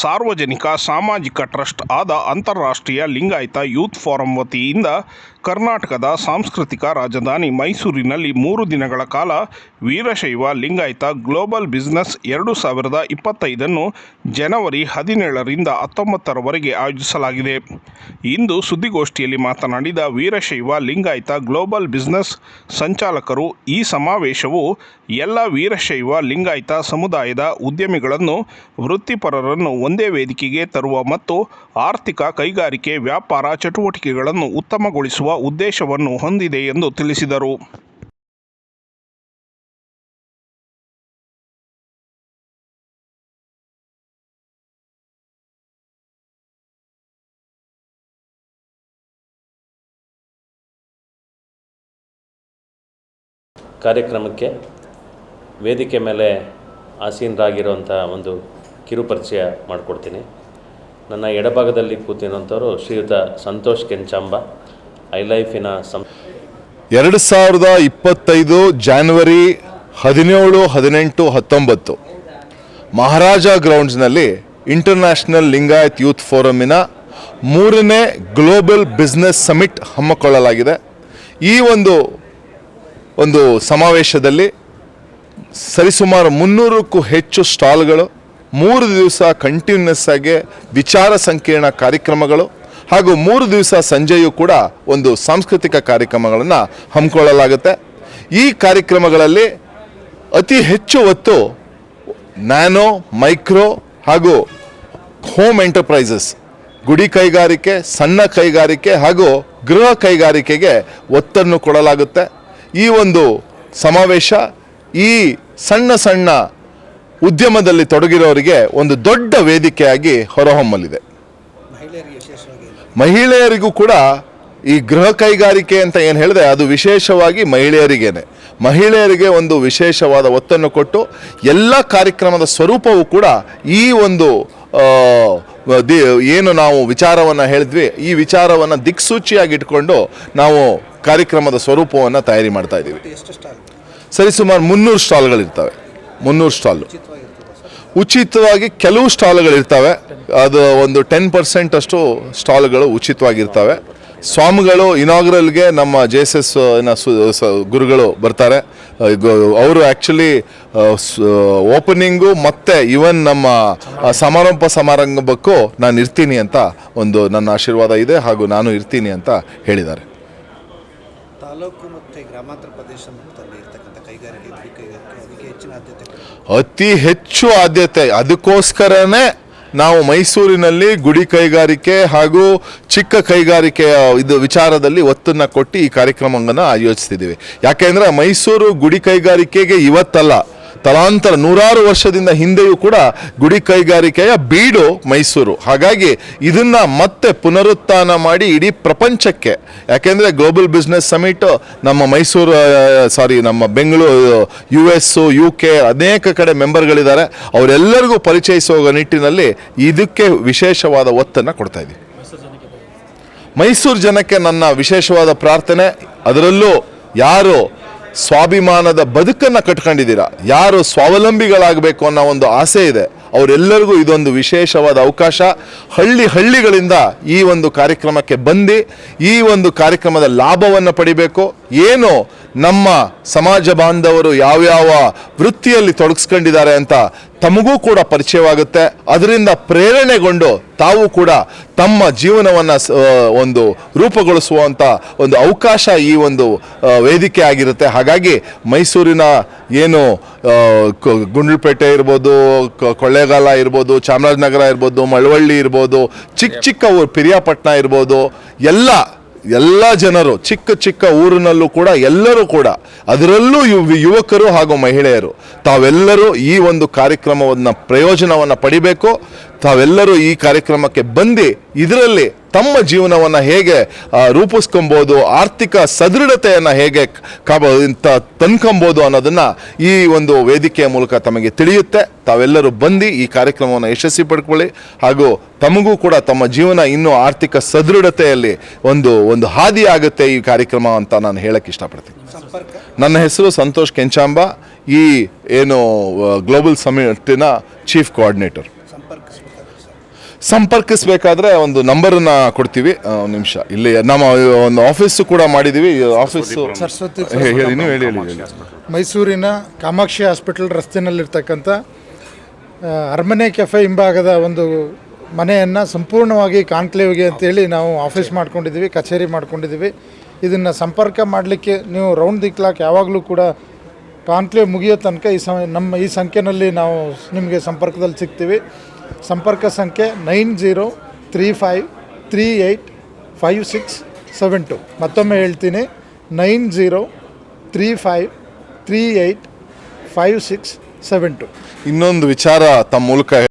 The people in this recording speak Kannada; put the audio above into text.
ಸಾರ್ವಜನಿಕ ಸಾಮಾಜಿಕ ಟ್ರಸ್ಟ್ ಆದ ಅಂತಾರಾಷ್ಟ್ರೀಯ ಲಿಂಗಾಯತ ಯೂತ್ ಫೋರಂ ವತಿಯಿಂದ ಕರ್ನಾಟಕದ ಸಾಂಸ್ಕೃತಿಕ ರಾಜಧಾನಿ ಮೈಸೂರಿನಲ್ಲಿ ಮೂರು ದಿನಗಳ ಕಾಲ ವೀರಶೈವ ಲಿಂಗಾಯತ ಗ್ಲೋಬಲ್ ಬಿಸ್ನೆಸ್ ಎರಡು ಸಾವಿರದ ಇಪ್ಪತ್ತೈದನ್ನು ಜನವರಿ ಹದಿನೇಳರಿಂದ ಹತ್ತೊಂಬತ್ತರವರೆಗೆ ಆಯೋಜಿಸಲಾಗಿದೆ. ಇಂದು ಸುದ್ದಿಗೋಷ್ಠಿಯಲ್ಲಿ ಮಾತನಾಡಿದ ವೀರಶೈವ ಲಿಂಗಾಯತ ಗ್ಲೋಬಲ್ ಬಿಸ್ನೆಸ್ ಸಂಚಾಲಕರು, ಈ ಸಮಾವೇಶವು ಎಲ್ಲ ವೀರಶೈವ ಲಿಂಗಾಯತ ಸಮುದಾಯದ ಉದ್ಯಮಿಗಳನ್ನು, ವೃತ್ತಿಪರರನ್ನು ಒಂದೇ ವೇದಿಕೆಗೆ ತರುವ ಮತ್ತು ಆರ್ಥಿಕ ಕೈಗಾರಿಕೆ ವ್ಯಾಪಾರ ಚಟುವಟಿಕೆಗಳನ್ನು ಉತ್ತಮಗೊಳಿಸುವ ಉದ್ದೇಶವನ್ನು ಹೊಂದಿದೆ ಎಂದು ತಿಳಿಸಿದರು. ಕಾರ್ಯಕ್ರಮಕ್ಕೆ ವೇದಿಕೆ ಮೇಲೆ ಆಸೀನರಾಗಿರುವಂಥ ಒಂದು ಕಿರುಪರಿಚಯ ಮಾಡಿಕೊಡ್ತೀನಿ. ನನ್ನ ಎಡಭಾಗದಲ್ಲಿ ಕೂತಿರುವಂಥವರು ಶ್ರೀಯುತ ಸಂತೋಷ್ ಕೆಂಚಾಂಬ. ಐ ಲೈಫಿನ ಸಂ ಎರಡು ಸಾವಿರದ ಇಪ್ಪತ್ತೈದು ಜಾನ್ವರಿ ಹದಿನೇಳು, ಹದಿನೆಂಟು, ಹತ್ತೊಂಬತ್ತು. ಮಹಾರಾಜ ಗ್ರೌಂಡ್ಸ್ನಲ್ಲಿ ಇಂಟರ್ನ್ಯಾಷನಲ್ ಲಿಂಗಾಯತ್ ಯೂತ್ ಫೋರಮಿನ ಮೂರನೇ ಗ್ಲೋಬಲ್ ಬಿಸ್ನೆಸ್ ಸಮಿಟ್ ಹಮ್ಮಿಕೊಳ್ಳಲಾಗಿದೆ. ಈ ಒಂದು ಒಂದು ಸಮಾವೇಶದಲ್ಲಿ ಸರಿಸುಮಾರು ಮುನ್ನೂರಕ್ಕೂ ಹೆಚ್ಚು ಸ್ಟಾಲ್ಗಳು ಮೂರು ದಿವಸ ಕಂಟಿನ್ಯೂಸ್ ಆಗಿ ವಿಚಾರ ಸಂಕಿರಣ ಕಾರ್ಯಕ್ರಮಗಳು ಹಾಗೂ ಮೂರು ದಿವಸ ಸಂಜೆಯೂ ಕೂಡ ಒಂದು ಸಾಂಸ್ಕೃತಿಕ ಕಾರ್ಯಕ್ರಮಗಳನ್ನು ಹಮ್ಮಿಕೊಳ್ಳಲಾಗುತ್ತೆ. ಈ ಕಾರ್ಯಕ್ರಮಗಳಲ್ಲಿ ಅತಿ ಹೆಚ್ಚು ಒತ್ತು ನ್ಯಾನೋ, ಮೈಕ್ರೋ ಹಾಗೂ ಹೋಮ್ ಎಂಟರ್ಪ್ರೈಸಸ್, ಗುಡಿ ಕೈಗಾರಿಕೆ, ಸಣ್ಣ ಕೈಗಾರಿಕೆ ಹಾಗೂ ಗೃಹ ಕೈಗಾರಿಕೆಗೆ ಒತ್ತನ್ನು ಕೊಡಲಾಗುತ್ತೆ. ಈ ಒಂದು ಸಮಾವೇಶ ಈ ಸಣ್ಣ ಸಣ್ಣ ಉದ್ಯಮದಲ್ಲಿ ತೊಡಗಿರೋರಿಗೆ ಒಂದು ದೊಡ್ಡ ವೇದಿಕೆಯಾಗಿ ಹೊರಹೊಮ್ಮಲಿದೆ. ಮಹಿಳೆಯರಿಗೂ ಕೂಡ ಈ ಗೃಹ ಕೈಗಾರಿಕೆ ಅಂತ ಏನು ಹೇಳಿದೆ ಅದು ವಿಶೇಷವಾಗಿ ಮಹಿಳೆಯರಿಗೇನೆ. ಮಹಿಳೆಯರಿಗೆ ಒಂದು ವಿಶೇಷವಾದ ಒತ್ತನ್ನು ಕೊಟ್ಟು ಎಲ್ಲ ಕಾರ್ಯಕ್ರಮದ ಸ್ವರೂಪವೂ ಕೂಡ ಈ ಒಂದು ದಿ- ಏನು ನಾವು ವಿಚಾರವನ್ನು ಹೇಳಿದ್ವಿ ಈ ವಿಚಾರವನ್ನು ದಿಕ್ಸೂಚಿಯಾಗಿ ಇಟ್ಕೊಂಡು ನಾವು ಕಾರ್ಯಕ್ರಮದ ಸ್ವರೂಪವನ್ನು ತಯಾರಿ ಮಾಡ್ತಾ ಇದ್ದೀವಿ. ಸರಿಸುಮಾರು ಮುನ್ನೂರು ಸ್ಟಾಲ್ಗಳಿರ್ತವೆ. ಮುನ್ನೂರು ಸ್ಟಾಲ್. ಉಚಿತವಾಗಿ ಕೆಲವು ಸ್ಟಾಲ್ಗಳಿರ್ತವೆ. ಅದು ಒಂದು ಟೆನ್ ಪರ್ಸೆಂಟ್ ಅಷ್ಟು ಸ್ಟಾಲ್ಗಳು ಉಚಿತವಾಗಿರ್ತವೆ. ಸ್ವಾಮಿಗಳು ಇನಾಗ್ರಲ್ಗೆ ನಮ್ಮ ಜೆ ಎಸ್ ಎಸ್ ಗುರುಗಳು ಬರ್ತಾರೆ. ಅವರು ಆ್ಯಕ್ಚುಲಿ ಓಪನಿಂಗು ಮತ್ತು ಇವನ್ ನಮ್ಮ ಸಮಾರಂಭ ಸಮಾರಂಭಕ್ಕೂ ನಾನು ಇರ್ತೀನಿ ಅಂತ ಒಂದು ನನ್ನ ಆಶೀರ್ವಾದ ಇದೆ ಹಾಗೂ ನಾನು ಇರ್ತೀನಿ ಅಂತ ಹೇಳಿದ್ದಾರೆ. ತಾಲೂಕು ಮತ್ತು ಗ್ರಾಮಾಂತರ ಪ್ರದೇಶ ಅತಿ ಹೆಚ್ಚು ಆದ್ಯತೆ. ಅದಕ್ಕೋಸ್ಕರನೇ ನಾವು ಮೈಸೂರಿನಲ್ಲಿ ಗುಡಿ ಕೈಗಾರಿಕೆ ಹಾಗೂ ಚಿಕ್ಕ ಕೈಗಾರಿಕೆಯ ಇದು ವಿಚಾರದಲ್ಲಿ ಒತ್ತನ್ನು ಕೊಟ್ಟು ಈ ಕಾರ್ಯಕ್ರಮವನ್ನು ಆಯೋಜಿಸ್ತಿದ್ದೀವಿ. ಯಾಕೆಂದರೆ ಮೈಸೂರು ಗುಡಿ ಕೈಗಾರಿಕೆಗೆ ಇವತ್ತಲ್ಲ. ತಲಾಂತರ ನೂರಾರು ವರ್ಷದಿಂದ ಹಿಂದೆಯೂ ಕೂಡ ಗುಡಿ ಕೈಗಾರಿಕೆಯ ಬೀಡು ಮೈಸೂರು. ಹಾಗಾಗಿ ಇದನ್ನು ಮತ್ತೆ ಪುನರುತ್ಥಾನ ಮಾಡಿ ಇಡೀ ಪ್ರಪಂಚಕ್ಕೆ. ಯಾಕೆಂದರೆ ಗ್ಲೋಬಲ್ ಬಿಸ್ನೆಸ್ ಸಮಿಟ್ ನಮ್ಮ ಮೈಸೂರು ಸಾರಿ ನಮ್ಮ Bengaluru U S U K ಅನೇಕ ಕಡೆ ಮೆಂಬರ್ಗಳಿದ್ದಾರೆ ಅವರೆಲ್ಲರಿಗೂ ಪರಿಚಯಿಸುವ ನಿಟ್ಟಿನಲ್ಲಿ ಇದಕ್ಕೆ ವಿಶೇಷವಾದ ಒತ್ತನ್ನು ಕೊಡ್ತಾ ಇದ್ದೀವಿ. ಮೈಸೂರು ಜನಕ್ಕೆ ನನ್ನ ವಿಶೇಷವಾದ ಪ್ರಾರ್ಥನೆ. ಅದರಲ್ಲೂ ಯಾರು ಸ್ವಾಭಿಮಾನದ ಬದುಕನ್ನು ಕಟ್ಕೊಂಡಿದ್ದೀರಾ? ಯಾರು ಸ್ವಾವಲಂಬಿಗಳಾಗಬೇಕು ಅನ್ನೋ ಒಂದು ಆಸೆ ಇದೆ. ಅವರೆಲ್ಲರಿಗೂ ಇದೊಂದು ವಿಶೇಷವಾದ ಅವಕಾಶ. ಹಳ್ಳಿ ಹಳ್ಳಿಗಳಿಂದ ಈ ಒಂದು ಕಾರ್ಯಕ್ರಮಕ್ಕೆ ಬಂದು, ಈ ಒಂದು ಕಾರ್ಯಕ್ರಮದ ಲಾಭವನ್ನು ಪಡಿಬೇಕು. ಏನು ನಮ್ಮ ಸಮಾಜ ಬಾಂಧವರು ಯಾವ್ಯಾವ ವೃತ್ತಿಯಲ್ಲಿ ತೊಡಗಿಸ್ಕೊಂಡಿದ್ದಾರೆ ಅಂತ ತಮಗೂ ಕೂಡ ಪರಿಚಯವಾಗುತ್ತೆ. ಅದರಿಂದ ಪ್ರೇರಣೆಗೊಂಡು ತಾವು ಕೂಡ ತಮ್ಮ ಜೀವನವನ್ನು ಒಂದು ರೂಪುಗೊಳಿಸುವಂಥ ಒಂದು ಅವಕಾಶ ಈ ಒಂದು ವೇದಿಕೆ ಆಗಿರುತ್ತೆ. ಹಾಗಾಗಿ ಮೈಸೂರಿನ ಏನು ಗುಂಡ್ಲಪೇಟೆ ಇರ್ಬೋದು ಕೊಳ್ಳೇಗಾಲ ಇರ್ಬೋದು, ಚಾಮರಾಜನಗರ ಇರ್ಬೋದು, ಮಳವಳ್ಳಿ ಇರ್ಬೋದು, ಚಿಕ್ಕ ಚಿಕ್ಕ ಊರು, ಪಿರಿಯಾಪಟ್ಟಣ ಇರ್ಬೋದು, ಎಲ್ಲ ಎಲ್ಲ ಜನರು, ಚಿಕ್ಕ ಚಿಕ್ಕ ಊರಿನಲ್ಲೂ ಕೂಡ, ಎಲ್ಲರೂ ಕೂಡ, ಅದರಲ್ಲೂ ಯುವ ಯುವಕರು ಹಾಗೂ ಮಹಿಳೆಯರು, ತಾವೆಲ್ಲರೂ ಈ ಒಂದು ಕಾರ್ಯಕ್ರಮವನ್ನು ಪ್ರಯೋಜನವನ್ನು ಪಡಿಬೇಕು, ತಾವೆಲ್ಲರೂ ಈ ಕಾರ್ಯಕ್ರಮಕ್ಕೆ ಬಂದು ಇದರಲ್ಲಿ ತಮ್ಮ ಜೀವನವನ್ನು ಹೇಗೆ ರೂಪಿಸ್ಕೊಬೋದು, ಆರ್ಥಿಕ ಸದೃಢತೆಯನ್ನು ಹೇಗೆ ಕಬ ತಂದ್ಕೊಬೋದು ಅನ್ನೋದನ್ನು ಈ ಒಂದು ವೇದಿಕೆಯ ಮೂಲಕ ತಮಗೆ ತಿಳಿಯುತ್ತೆ. ತಾವೆಲ್ಲರೂ ಬಂದು ಈ ಕಾರ್ಯಕ್ರಮವನ್ನು ಯಶಸ್ವಿ ಪಡ್ಕೊಳ್ಳಿ. ಹಾಗೂ ತಮಗೂ ಕೂಡ ತಮ್ಮ ಜೀವನ ಇನ್ನೂ ಆರ್ಥಿಕ ಸದೃಢತೆಯಲ್ಲಿ ಒಂದು ಒಂದು ಹಾದಿ ಆಗುತ್ತೆ ಈ ಕಾರ್ಯಕ್ರಮ ಅಂತ ನಾನು ಹೇಳಕ್ಕೆ ಇಷ್ಟಪಡ್ತೀನಿ. ನನ್ನ ಹೆಸರು ಸಂತೋಷ್ ಕೆಂಚಾಂಬ. ಈ, ಏನು ಗ್ಲೋಬಲ್ ಸಮಿಟಿನ ಚೀಫ್ ಕೋಆರ್ಡಿನೇಟರ್ ಸಂಪರ್ಕಿಸಬೇಕಾದ್ರೆ ಒಂದು ನಂಬರನ್ನ ಕೊಡ್ತೀವಿ. ಒಂದು ನಿಮಿಷ. ಇಲ್ಲಿ ನಮ್ಮ ಒಂದು ಆಫೀಸು ಕೂಡ ಮಾಡಿದ್ದೀವಿ ಆಫೀಸು ಸರಸ್ವತಿ ಹೇ- ಹೇಳಿ ನೀವು ಹೇಳಿ ಹೇಳಿ ಹೇಳಿ. ಮೈಸೂರಿನ ಕಾಮಾಕ್ಷಿ ಹಾಸ್ಪಿಟಲ್ ರಸ್ತೆಯಲ್ಲಿರ್ತಕ್ಕಂಥ ಅರಮನೆ ಕೆಫೆ ಹಿಂಭಾಗದ ಒಂದು ಮನೆಯನ್ನು ಸಂಪೂರ್ಣವಾಗಿ ಕಾನ್ಕ್ಲೇವ್ಗೆ ಅಂತೇಳಿ ನಾವು ಆಫೀಸ್ ಮಾಡ್ಕೊಂಡಿದ್ದೀವಿ ಕಚೇರಿ ಮಾಡ್ಕೊಂಡಿದ್ದೀವಿ ಇದನ್ನು ಸಂಪರ್ಕ ಮಾಡಲಿಕ್ಕೆ ನೀವು ರೌಂಡ್ ದಿ ಕ್ಲಾಕ್ ಯಾವಾಗಲೂ ಕೂಡ ಕಾನ್ಕ್ಲೇವ್ ಮುಗಿಯೋ ತನಕ ಈ ಸಮ ನಮ್ಮ ಈ ಸಂಖ್ಯೆನಲ್ಲಿ ನಾವು ನಿಮಗೆ ಸಂಪರ್ಕದಲ್ಲಿ ಸಿಗ್ತೀವಿ. ಸಂಪರ್ಕ ಸಂಖ್ಯೆ nine zero three five three eight five six seven two. ಮತ್ತೊಮ್ಮೆ ಹೇಳ್ತೀನಿ, nine zero three five three eight five six seven two. ಇನ್ನೊಂದು ವಿಚಾರ ತಮ್ಮ ಮೂಲಕ